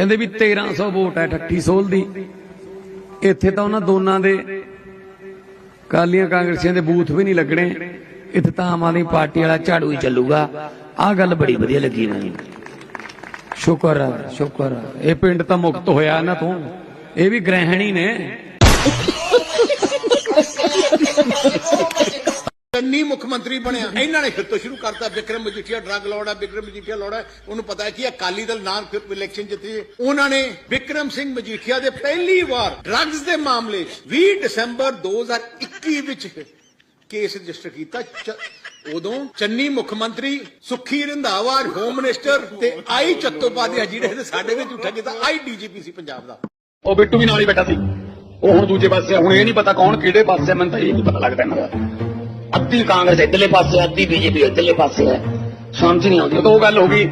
ਕਹਿੰਦੇ ਵੀ 1300 ਵੋਟ ਹੈ, ਠੱਠੀ ਸੋਲ ਦੀ। ਇੱਥੇ ਤਾਂ ਉਹਨਾਂ ਦੋਨਾਂ ਦੇ ਕਾਲੀਆਂ ਕਾਂਗਰਸੀਆਂ ਦੇ ਬੂਥ ਵੀ ਨਹੀਂ ਲੱਗਣੇ। ਇੱਥੇ ਤਾਂ ਆਮ ਆਦਮੀ ਪਾਰਟੀ ਵਾਲਾ ਝਾੜੂ ਹੀ ਚੱਲੂਗਾ। ਆਹ ਗੱਲ ਬੜੀ ਵਧੀਆ ਲੱਗੀ ਮੈਨੂੰ ਸ਼ੁਕਰ ਹੈ ਸ਼ੁਕਰ ਹੈ ਇਹ ਪਿੰਡ ਤਾਂ ਮੁਕਤ ਹੋਇਆ ਇਹਨਾਂ ਤੋਂ। ਇਹ ਵੀ ਗ੍ਰਹਿਣੀ ਨੇ। ਚੰਨੀ ਮੁੱਖ ਮੰਤਰੀ ਬਣਿਆ। ਇਹਨਾਂ ਨੇ ਫਿਰ ਤੋਂ ਸ਼ੁਰੂ ਕਰਤਾ Vikram Majithia, drug lord Vikram Majithia lord ਉਹਨੂੰ ਪਤਾ ਹੈ ਕਿ ਅਕਾਲੀ ਦਲ ਨਾਲ ਫਿਰ ਇਲੈਕਸ਼ਨ ਜਿੱਤੇ ਉਹਨਾਂ ਨੇ ਵਿਕਰਮ ਸਿੰਘ ਮਜੀਠੀਆ ਦੇ ਪਹਿਲੀ ਵਾਰ ਡਰੱਗਸ ਦੇ ਮਾਮਲੇ 20 ਦਸੰਬਰ 2021 ਵਿੱਚ ਕੇਸ ਰਜਿਸਟਰ ਕੀਤਾ। ਉਦੋਂ ਚੰਨੀ ਮੁੱਖ ਮੰਤਰੀ ਸੁਖੀ ਰੰਧਾਵਾ ਹੋਮ ਮਿਨਿਸਟਰ ਤੇ ਆਈ ਚੱਤੋਪਾਧਿਆ ਜਿਹੜੇ ਨੇ ਸਾਡੇ ਵਿੱਚ ਉੱਠਾ ਕੀਤਾ। ਆਈ ਡੀਜੀਪੀ ਸੀ ਪੰਜਾਬ ਦਾ। ਉਹ ਬਿੱਟੂ ਵੀ ਨਾਲ ਹੀ ਬੈਠਾ ਸੀ। ਉਹ ਹੁਣ ਦੂਜੇ ਪਾਸੇ ਹੁਣ ਇਹ ਨਹੀਂ ਪਤਾ ਕੌਣ ਕਿਹੜੇ ਪਾਸੇ ਮੈਨੂੰ ਤਾਂ ਇਹ ਨਹੀਂ ਪਤਾ ਲੱਗਦਾ ਇਹਨਾਂ ਦਾ। ਅੱਧੀ ਕਾਂਗਰਸ ਇੱਧਰਲੇ ਪਾਸੇ ਅੱਧੀ ਬੀਜੇਪੀ ਇੱਧਰਲੇ ਪਾਸੇ ਹੈ। ਸਮਝ ਨਹੀਂ ਆਉਂਦੀ। ਉਹ ਗੱਲ ਹੋ ਗਈ।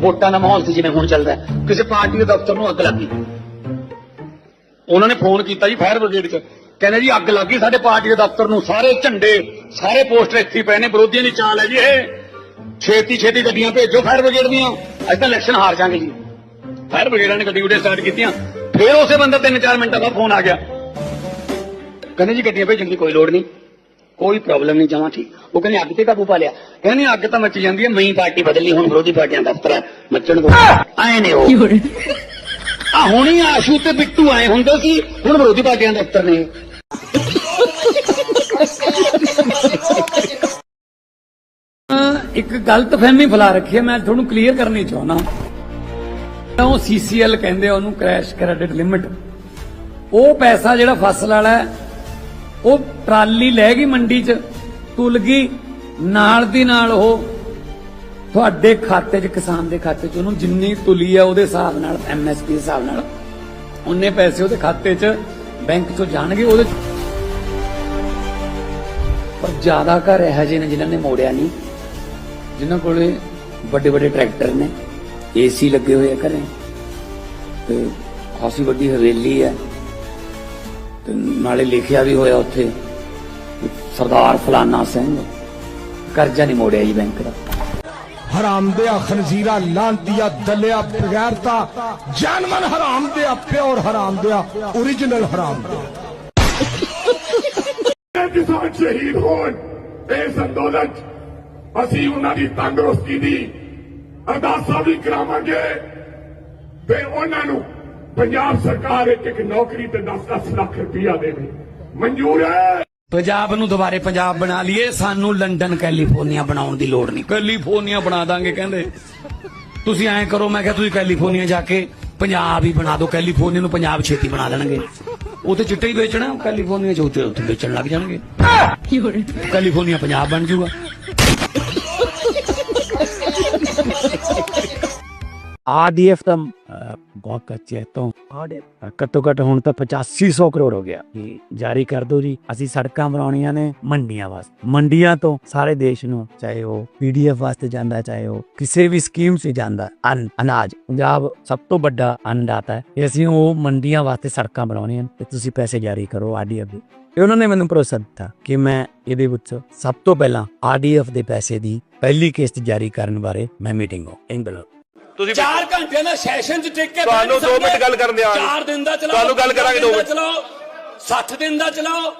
ਵੋਟਾਂ ਦਾ ਮਾਹੌਲ ਸੀ ਜਿਵੇਂ ਹੁਣ ਚੱਲਦਾ ਕਿਸੇ ਪਾਰਟੀ ਦੇ ਦਫ਼ਤਰ ਨੂੰ ਅੱਗ ਲੱਗੀ ਉਹਨਾਂ ਨੇ ਫੋਨ ਕੀਤਾ ਜੀ ਫਾਇਰ ਬ੍ਰਿਗੇਡ 'ਚ। ਕਹਿੰਦੇ ਜੀ, ਅੱਗ ਲੱਗੀ ਸਾਡੇ ਪਾਰਟੀ ਦੇ ਦਫ਼ਤਰ ਨੂੰ। ਸਾਰੇ ਝੰਡੇ, ਸਾਰੇ ਪੋਸਟਰ ਇੱਥੇ ਪਏ ਨੇ, ਵਿਰੋਧੀਆਂ ਦੀ ਚਾਲ ਹੈ ਜੀ ਇਹ। ਛੇਤੀ ਛੇਤੀ ਗੱਡੀਆਂ ਭੇਜੋ ਫਾਇਰ ਬ੍ਰਿਗੇਡ ਦੀਆਂ। ਅਸੀਂ ਤਾਂ ਇਲੈਕਸ਼ਨ ਹਾਰ ਜਾਾਂਗੇ ਜੀ। ਫਾਇਰ ਬ੍ਰਿਗੇਡਾਂ ਨੇ ਗੱਡੀ ਉਡੇ ਸਟਾਰਟ ਕੀਤੀਆਂ। ਫਿਰ ਉਸੇ ਬੰਦੇ ਤਿੰਨ ਚਾਰ ਮਿੰਟਾਂ ਬਾਅਦ ਫੋਨ ਆ ਗਿਆ। ਕਹਿੰਦੇ ਜੀ, ਗੱਡੀਆਂ ਭੇਜਣ ਦੀ ਕੋਈ ਲੋੜ ਨਹੀਂ। ਕੋਈ ਪ੍ਰੋਬਲਮ ਨਹੀਂ ਜਮਾ ਠੀਕ। ਉਹ ਕਹਿੰਦੇ ਅੱਗ ਤੇ ਕਾਬੂ ਪਾ ਲਿਆ। ਕਹਿੰਦੇ ਅੱਗ ਤਾਂ ਮੱਚ ਜਾਂਦੀ ਹੈ ਮਈ ਪਾਰਟੀ ਬਦਲੀ ਹੁਣ ਵਿਰੋਧੀ ਪਾਰਟੀਆਂ ਦਾ ਦਫ਼ਤਰ ਮੱਚਣ ਦੋ ਆਏ ਨੇ ਉਹ। ਆ ਹੁਣੀ ਆਸ਼ੂ ਤੇ ਬਿੱਟੂ ਆਏ ਹੁੰਦੇ ਸੀ ਹੁਣ ਵਿਰੋਧੀ ਪਾਰਟੀਆਂ ਦਾ ਦਫ਼ਤਰ ਨੇ ਇੱਕ ਗਲਤ ਫਹਿਮੀ ਫੈਲਾ ਰੱਖੀ ਹੈ ਮੈਂ ਤੁਹਾਨੂੰ ਕਲੀਅਰ ਕਰਨੀ ਚਾਹੁੰਦਾ ਉਹ ਸੀਸੀਐਲ ਕਹਿੰਦੇ ਉਹਨੂੰ ਕ੍ਰੈਸ਼ ਕ੍ਰੈਡਿਟ ਲਿਮਿਟ ਉਹ ਪੈਸਾ ਜਿਹੜਾ ਫਸਲ ਵਾਲਾ ਉਹ ਟਰਾਲੀ ਲੈ ਗਈ ਮੰਡੀ 'ਚ, ਤੁਲ ਗਈ, ਨਾਲ ਦੀ ਨਾਲ ਉਹ ਤੁਹਾਡੇ ਖਾਤੇ 'ਚ, ਕਿਸਾਨ ਦੇ ਖਾਤੇ 'ਚ, ਉਹਨੂੰ ਜਿੰਨੀ ਤੁਲੀ ਆ ਉਹਦੇ ਹਿਸਾਬ ਨਾਲ ਐਮਐਸਪੀ ਦੇ ਹਿਸਾਬ ਨਾਲ, ਉਹਨੇ ਪੈਸੇ ਉਹਦੇ ਖਾਤੇ 'ਚ ਬੈਂਕ 'ਚੋਂ ਜਾਣਗੇ ਉਹਦੇ ਪਰ ਜ਼ਿਆਦਾ ਘਰ ਇਹੋ ਜਿਹੇ ਨੇ ਜਿਨ੍ਹਾਂ ਨੇ ਮੋੜਿਆ ਨਹੀਂ, ਜਿਨ੍ਹਾਂ ਕੋਲੇ ਵੱਡੇ ਵੱਡੇ ਟਰੈਕਟਰ ਨੇ, ਏਸੀ ਲੱਗੇ ਹੋਏ ਆ ਘਰੇ, ਤੇ ਖਾਸੀ ਵੱਡੀ ਹਵੇਲੀ ਹੈ ਤੇ ਨਾਲੇ ਲਿਖਿਆ ਵੀ ਹੋਇਆ ਉੱਥੇ ਸਰਦਾਰ ਫਲਾਨਾ ਸਿੰਘ। ਕਰਜ਼ਾ ਨਹੀਂ ਮੋੜਿਆ ਜੀ ਬੈਂਕ ਦਾ। ਹਰਾਮਦਿਆ ਖਨਜ਼ੀਰਾ ਲਾਂਤੀਆ ਦਲਿਆ ਬਗੈਰਤਾ ਜਾਨਮਨ ਹਰਾਮਦਿਆ ਪਿਓਰ ਹਰਾਮਦਿਆ origignal ਹਰਾਮਦਿਆ ਕਿਸਾਨ ਸ਼ਹੀਦ ਹੋਣ ਇਸ ਅੰਦੋਲਨ ਅਸੀਂ ਉਹਨਾਂ ਦੀ ਤੰਦਰੁਸਤੀ ਦੀ ਅਰਦਾਸਾਂ ਵੀ ਕਰਾਵਾਂਗੇ ਫਿਰ ਉਹਨਾਂ ਨੂੰ ਪੰਜਾਬ ਸਰਕਾਰ ਇੱਕ ਇੱਕ ਨੌਕਰੀ ਤੇ 10-10 ਲੱਖ ਰੁਪਇਆ ਦੇਵੇ। ਮਨਜ਼ੂਰ ਹੈ। ਪੰਜਾਬ ਨੂੰ ਦੁਬਾਰੇ ਪੰਜਾਬ ਬਣਾ ਲਈਏ ਸਾਨੂੰ ਲੰਡਨ ਕੈਲੀਫੋਰਨੀਆ ਬਣਾਉਣ ਦੀ ਲੋੜ ਨਹੀਂ। ਕੈਲੀਫੋਰਨੀਆ ਬਣਾ ਦਾਂਗੇ ਕਹਿੰਦੇ। ਤੁਸੀਂ ਐਂ ਕਰੋ ਮੈਂ ਕਿਹਾ ਤੁਸੀਂ ਕੈਲੀਫੋਰਨੀਆ ਜਾ ਕੇ ਪੰਜਾਬ ਹੀ ਬਣਾ ਦਿਓ ਕੈਲੀਫੋਰਨੀਆ ਨੂੰ ਪੰਜਾਬ ਛੇਤੀ ਬਣਾ ਲੈਣਗੇ ਉਥੇ ਚਿੱਟੇ ਹੀ ਵੇਚਣਾ ਕੈਲੀਫੋਰਨੀਆ ਚ ਉੱਥੇ ਉੱਥੇ ਵੇਚਣ ਲੱਗ ਜਾਣਗੇ। ਕੈਲੀਫੋਰਨੀਆ ਪੰਜਾਬ ਬਣ ਜਾਊਗਾ ਆਰਡੀਐਫ ਦਾ ਬਹੁਤ ਕੱਚੇ ਤੋਂ ਘੱਟੋ ਘੱਟ ਹੁਣ ਤਾਂ 8500 ਕਰੋੜ ਹੋ ਗਿਆ। ਜੀ ਜਾਰੀ ਕਰ ਦੋ ਜੀ। ਅਸੀਂ ਸੜਕਾਂ ਬਣਾਉਣੀਆਂ ਨੇ ਮੰਡੀਆਂ ਵਾਸਤੇ। ਮੰਡੀਆਂ ਤੋਂ ਸਾਰੇ ਦੇਸ਼ ਨੂੰ ਚਾਹੇ ਉਹ ਪੀਡੀਐਫ ਵਾਸਤੇ ਜਾਂਦਾ ਚਾਹੇ ਉਹ ਕਿਸੇ ਵੀ ਸਕੀਮ 'ਚ ਜਾਂਦਾ ਅਨਾਜ। ਪੰਜਾਬ ਸਭ ਤੋਂ ਵੱਡਾ ਅੰਨਦਾਤਾ ਹੈ। ਇਹ ਅਸੀਂ ਉਹ ਮੰਡੀਆਂ ਵਾਸਤੇ ਸੜਕਾਂ ਬਣਾਉਣੀਆਂ ਤੇ ਤੁਸੀਂ ਪੈਸੇ ਜਾਰੀ ਕਰੋ ਆਰਡੀਐਫ ਦੇ। ਤੇ ਉਹਨਾਂ ਨੇ ਮੈਨੂੰ ਭਰੋਸਾ ਦਿੱਤਾ ਕਿ ਮੈਂ ਇਹਦੇ ਵਿੱਚ ਸਭ ਤੋਂ ਪਹਿਲਾਂ ਆਰਡੀਐਫ ਦੇ ਪੈਸੇ ਦੀ ਪਹਿਲੀ ਕਿਸ਼ਤ ਜਾਰੀ ਕਰਨ ਬਾਰੇ ਮੈਂ ਮੀਟਿੰਗ ਹੋ ਇੰਗਲੈਂਡ ਤੁਸੀਂ 4 ਘੰਟੇ ਦਾ ਸੈਸ਼ਨ ਚ ਟਿਕ ਕੇ ਤੁਹਾਨੂੰ ਬੈਠ ਦੋ ਮਿੰਟ ਸਕਦੇ। ਗੱਲ ਕਰਨ ਦਿਓ। ਚਾਰ ਦਿਨ ਦਾ ਚਲਾਓ ਤੁਹਾਨੂੰ ਗੱਲ ਕਰਾਂਗੇ ਦੋ ਦਿਨ ਦਾ ਮਿੰਟ। ਚਲਾਓ 60 ਦਿਨ ਦਾ ਚਲਾਓ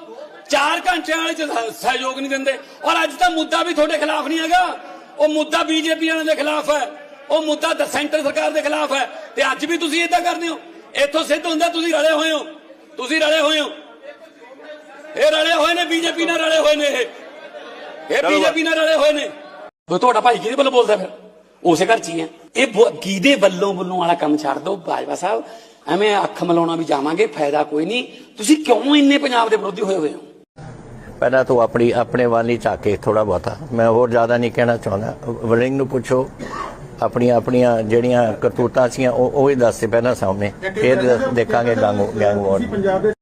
4 ਘੰਟਿਆਂ ਵਾਲੇ ਚ ਸਹਿਯੋਗ ਨਹੀਂ ਦਿੰਦੇ। ਔਰ ਅੱਜ ਤਾਂ ਮੁੱਦਾ ਵੀ ਤੁਹਾਡੇ ਖਿਲਾਫ ਨਹੀਂ ਹੈਗਾ। ਉਹ ਮੁੱਦਾ ਬੀਜੇਪੀ ਵਾਲਿਆਂ ਦੇ ਖਿਲਾਫ ਹੈ। ਉਹ ਮੁੱਦਾ ਤਾਂ ਸੈਂਟਰ ਸਰਕਾਰ ਦੇ ਖਿਲਾਫ ਹੈ। ਤੇ ਅੱਜ ਵੀ ਤੁਸੀਂ ਇਦਾਂ ਕਰਦੇ ਹੋ? ਇੱਥੋਂ ਸਿੱਧ ਹੁੰਦਾ ਤੁਸੀਂ ਰਲੇ ਹੋਏ ਹੋ। ਤੁਸੀਂ ਰਲੇ ਹੋਏ ਹੋ। ਇਹ ਰਲੇ ਹੋਏ ਨੇ ਬੀਜੇਪੀ ਨਾਲ ਰਲੇ ਹੋਏ ਨੇ ਇਹ। ਇਹ ਬੀਜੇਪੀ ਨਾਲ ਰਲੇ ਹੋਏ ਨੇ। ਉਹ ਤੁਹਾਡਾ ਭਾਈ ਕਿਹਦੇ ਵੱਲੋਂ ਬੋਲਦਾ ਫਿਰ? ਉਸੇ ਘਰ ਚ ਹੀ ਹੈ ਇਹ ਕਿਹਦੇ ਵੱਲੋਂ ਵੱਲੋਂ ਵਾਲਾ ਕੰਮ ਛੱਡ ਦਿਓ ਬਾਜਵਾ ਸਾਹਿਬ? ਐਵੇਂ ਅੱਖ ਮਲਾਉਣਾ ਵੀ ਜਾਵਾਂਗੇ ਫਾਇਦਾ ਕੋਈ ਨਹੀਂ। ਤੁਸੀਂ ਕਿਉਂ ਇੰਨੇ ਪੰਜਾਬ ਦੇ ਵਿਰੋਧੀ ਹੋਏ ਹੋਏ ਹੋ? ਪਹਿਲਾਂ ਤਾਂ ਆਪਣੀ ਆਪਣੇ ਵੱਲ ਹੀ ਝਾਕੇ ਥੋੜਾ ਬਹੁਤਾ। ਮੈਂ ਹੋਰ ਜ਼ਿਆਦਾ ਨਹੀਂ ਕਹਿਣਾ ਚਾਹੁੰਦਾ। ਵਲਿੰਗ ਨੂੰ ਪੁੱਛੋ ਆਪਣੀਆਂ ਆਪਣੀਆਂ ਜਿਹੜੀਆਂ ਕਰਤੂਤਾਂ ਸੀਆਂ ਉਹ ਉਹ ਹੀ ਦੱਸੇ ਪਹਿਲਾਂ ਸਾਹਮਣੇ। ਫਿਰ ਦੇਖਾਂਗੇ ਗੈਂਗ ਗੈਂਗ ਵਾਰ